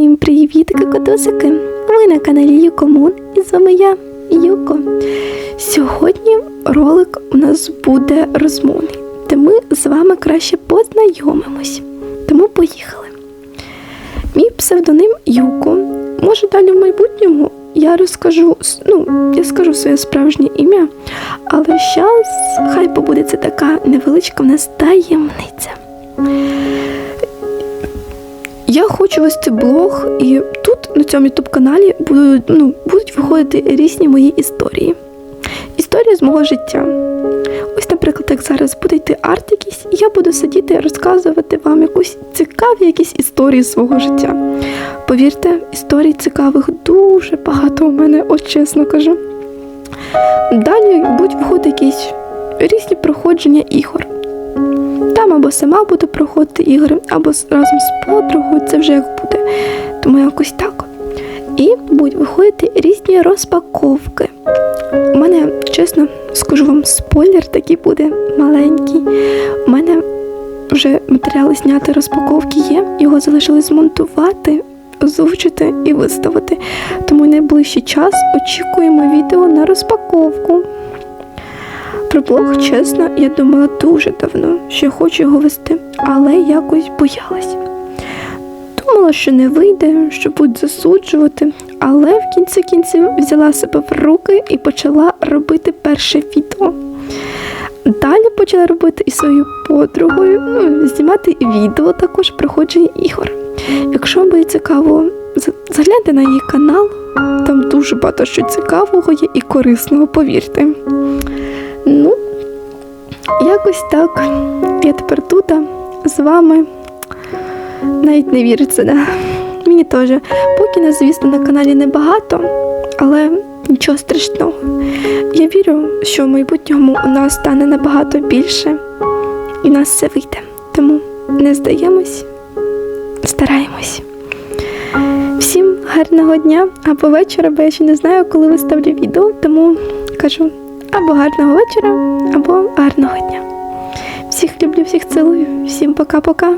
Всім привіт, кокотусики! Ви на каналі Юкомун і з вами я, Юко. Сьогодні ролик у нас буде розмовний, де ми з вами краще познайомимось. Тому поїхали. Мій псевдоним Юко. Може, далі в майбутньому я розкажу, ну, я скажу своє справжнє ім'я, але зараз хай побуде це така невеличка в нас таємниця. Хочу вести блог, і тут на цьому youtube каналі будуть, ну, будуть виходити різні мої історії. Історії з мого життя. Ось, наприклад, як зараз буде йти арт якийсь, і я буду сидіти розказувати вам якусь цікаві якісь історії свого життя. Повірте, історій цікавих дуже багато у мене, от чесно кажу. Далі будуть виходити якісь різні проходження ігор. Там або сама буду проходити ігри, або разом з подругою, це вже як буде. Тому якось так. І будуть виходити різні розпаковки. У мене, чесно, скажу вам, спойлер такий буде маленький. У мене вже матеріали зняти розпаковки є, його залишилось змонтувати, озвучити і виставити. Тому найближчий час очікуємо відео на розпаковку. Про блог, чесно, я думала дуже давно, що хочу його вести, але якось боялась. Думала, що не вийде, що будуть засуджувати, але в кінці кінців взяла себе в руки і почала робити перше відео. Далі почала робити і своєю подругою, ну, знімати відео також проходження ігор. Якщо вам буде цікаво, загляньте на її канал, там дуже багато що цікавого є і корисного, повірте. Ну, якось так. Я тепер тут з вами. Навіть не віриться, да? Мені теж. Поки нас, звісно, на каналі небагато, але нічого страшного. Я вірю, що в майбутньому у нас стане набагато більше, і в нас все вийде. Тому не здаємось, стараємось. Всім гарного дня або вечора, бо я ще не знаю, коли виставлю відео, тому кажу або гарного вечора, або гарного дня. Всіх люблю, всіх цілую. Всім пока-пока.